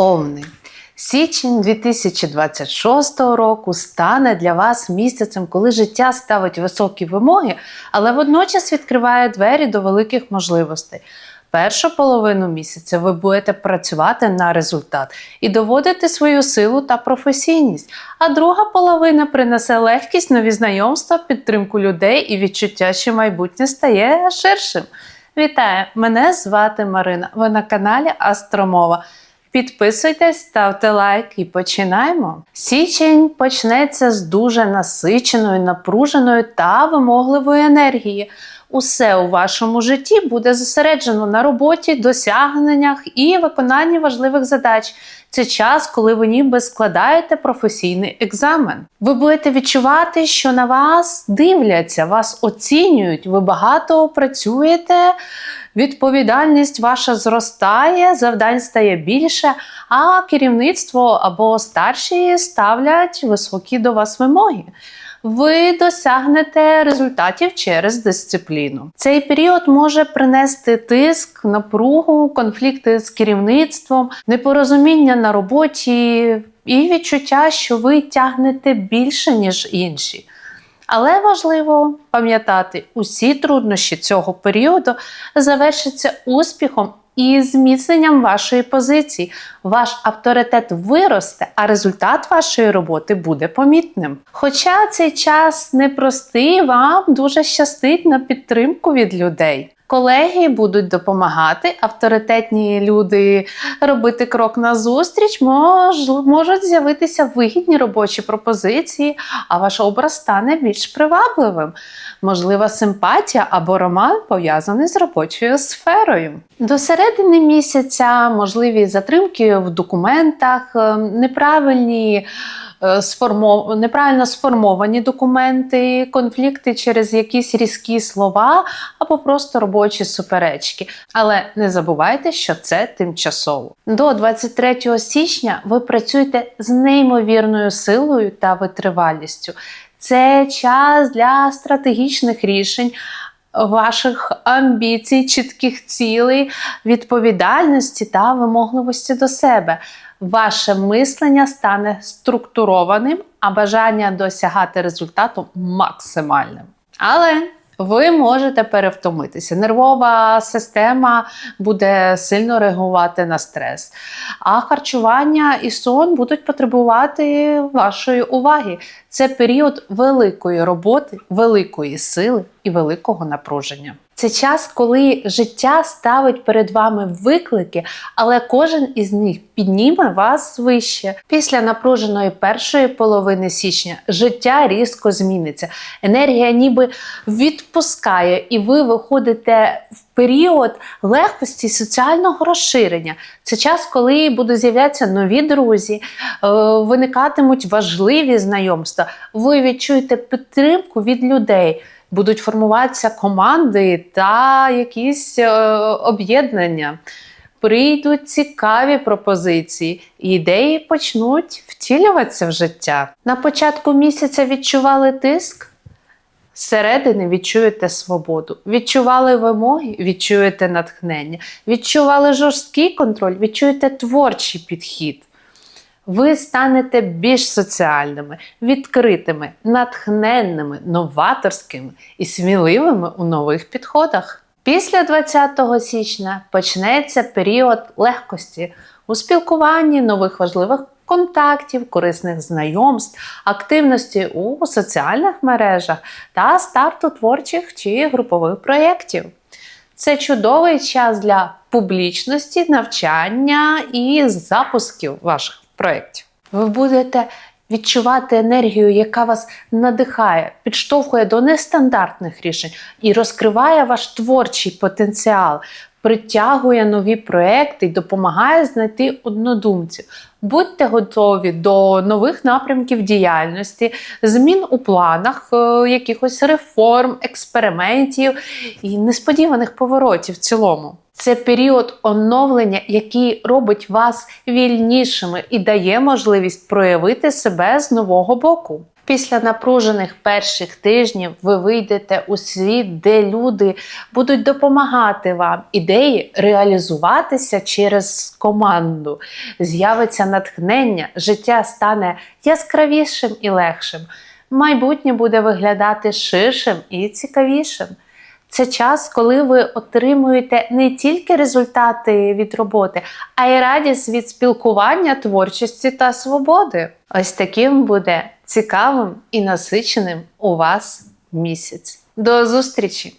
Овни. Січень 2026 року стане для вас місяцем, коли життя ставить високі вимоги, але водночас відкриває двері до великих можливостей. Першу половину місяця ви будете працювати на результат і доводити свою силу та професійність. А друга половина принесе легкість, нові знайомства, підтримку людей і відчуття, що майбутнє стає ширшим. Вітаю! Мене звати Марина. Ви на каналі Астромова. Підписуйтесь, ставте лайк і починаємо. Січень почнеться з дуже насиченої, напруженої та вимогливої енергії. Усе у вашому житті буде зосереджено на роботі, досягненнях і виконанні важливих задач. Це час, коли ви ніби складаєте професійний екзамен. Ви будете відчувати, що на вас дивляться, вас оцінюють, ви багато працюєте, відповідальність ваша зростає, завдань стає більше, а керівництво або старші ставлять високі до вас вимоги. Ви досягнете результатів через дисципліну. Цей період може принести тиск, напругу, конфлікти з керівництвом, непорозуміння на роботі і відчуття, що ви тягнете більше, ніж інші. Але важливо пам'ятати, усі труднощі цього періоду завершаться успіхом і зміцненням вашої позиції. Ваш авторитет виросте, а результат вашої роботи буде помітним. Хоча цей час непростий, вам дуже щастить на підтримку від людей. Колеги будуть допомагати, авторитетні люди робити крок назустріч, мож, можуть з'явитися вигідні робочі пропозиції, а ваш образ стане більш привабливим. Можлива симпатія або роман пов'язаний з робочою сферою. До середини місяця можливі затримки в документах, е, неправильні. е, сформов... Неправильно сформовані документи, конфлікти через якісь різкі слова або просто робочі суперечки. Але не забувайте, що це тимчасово. До 23 січня ви працюєте з неймовірною силою та витривалістю. Це час для стратегічних рішень. Ваших амбіцій, чітких цілей, відповідальності та вимогливості до себе. Ваше мислення стане структурованим, а бажання досягати результату максимальним. Але ви можете перевтомитися. Нервова система буде сильно реагувати на стрес. А харчування і сон будуть потребувати вашої уваги. Це період великої роботи, великої сили і великого напруження. Це час, коли життя ставить перед вами виклики, але кожен із них підніме вас вище. Після напруженої першої половини січня життя різко зміниться. Енергія ніби відпускає, і ви виходите в період легкості соціального розширення. Це час, коли будуть з'являтися нові друзі, е, виникатимуть важливі знайомства. Ви відчуєте підтримку від людей будуть формуватися команди та якісь е, об'єднання. Прийдуть цікаві пропозиції, і ідеї почнуть втілюватися в життя. На початку місяця відчували тиск. Зсередини відчуєте свободу, відчували вимоги, відчуєте натхнення, відчували жорсткий контроль, відчуєте творчий підхід. Ви станете більш соціальними, відкритими, натхненними, новаторськими і сміливими у нових підходах. Після 20 січня почнеться період легкості у спілкуванні нових важливих контактів, корисних знайомств, активності у соціальних мережах та старту творчих чи групових проєктів. Це чудовий час для публічності, навчання і запусків ваших проєктів. Ви будете відчувати енергію, яка вас надихає, підштовхує до нестандартних рішень і розкриває ваш творчий потенціал, притягує нові проекти і допомагає знайти однодумців. Будьте готові до нових напрямків діяльності, змін у планах, е, якихось реформ, експериментів і несподіваних поворотів в цілому. Це період оновлення, який робить вас вільнішими і дає можливість проявити себе з нового боку. Після напружених перших тижнів ви вийдете у світ, де люди будуть допомагати вам, ідеї реалізуватися через команду. З'явиться натхнення, життя стане яскравішим і легшим. Майбутнє буде виглядати ширшим і цікавішим. Це час, коли ви отримуєте не тільки результати від роботи, а й радість від спілкування, творчості та свободи. Ось таким буде цікавим і насиченим у вас місяць. До зустрічі!